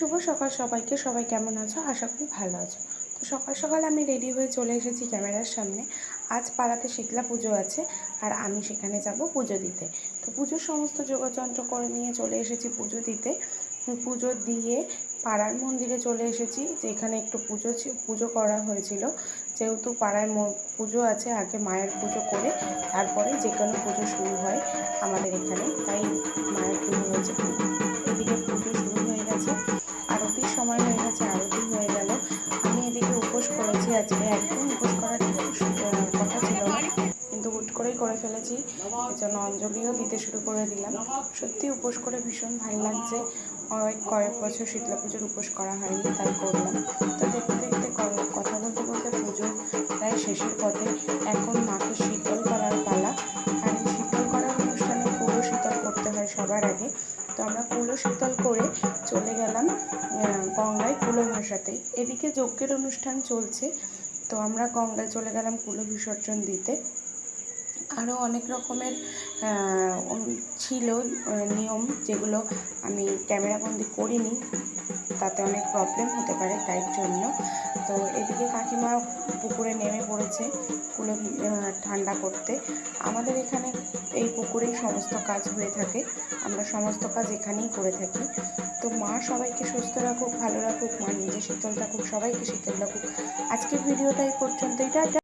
শুভ সকাল সবাইকে। সবাই কেমন আছো? আশা করি ভালো আছো। তো সকাল সকাল আমি রেডি হয়ে চলে এসেছি ক্যামেরার সামনে। আজ পাড়াতে শীতলা পুজো আছে আর আমি সেখানে যাব পুজো দিতে। তো পুজোর সমস্ত যোগাযন্ত্র করে নিয়ে চলে এসেছি পুজো দিতে। পুজো দিয়ে পাড়ার মন্দিরে চলে এসেছি, যেখানে একটু পুজো পুজো করা হয়েছিল। যেহেতু পাড়ায় পুজো আছে, আগে মায়ের পুজো করে তারপরে যে কোনো পুজো শুরু হয় আমাদের এখানে। তাই মায়ের পুজো হয়েছে। এদিকে পুজো শুরু হয়ে গেছে। সময় হয়ে গেছে, আরতি হয়ে গেল। আমি এদিকে উপোস করেছি আজকে। একদম উপোস করার কথা ছিল না। কিন্তু হুট করেই করে ফেলেছি। জন্য অঞ্জলিও দিতে শুরু করে দিলাম। সত্যি উপোস করে ভীষণ ভালো লাগছে। কয়েক বছর শীতলা পুজোর উপোস করা হয়নি, তাই করলাম। তো দেখতে দেখতে কথা বলতে বলতে পুজো প্রায় শেষের পথে। এখন মাকে শীতল করার পালা। সবার আগে। তো আমরা কুলো শীতল করে চলে গেলাম গঙ্গায় কুলো ভাসাতে। এদিকে যজ্ঞের অনুষ্ঠান চলছে, তো আমরা গঙ্গায় চলে গেলাম কুলো বিসর্জন দিতে। আরও অনেক রকমের ছিল নিয়ম যেগুলো আমি ক্যামেরাবন্দি করিনি। তাতে অনেক প্রবলেম হতে পারে তাই জন্য। তো এদিকে কাকিমা পুকুরে নেমে পড়েছে কুলে ঠান্ডা করতে। আমাদের এখানে এই পুকুরেই সমস্ত কাজ হয়ে থাকে। আমরা সমস্ত কাজ এখানেই করে থাকি। তো মা সবাইকে সুস্থ রাখুক, ভালো রাখুক, মা নিজে শীতল থাকুক, সবাইকে শীতল রাখুক। আজকের ভিডিওটা এই পর্যন্তই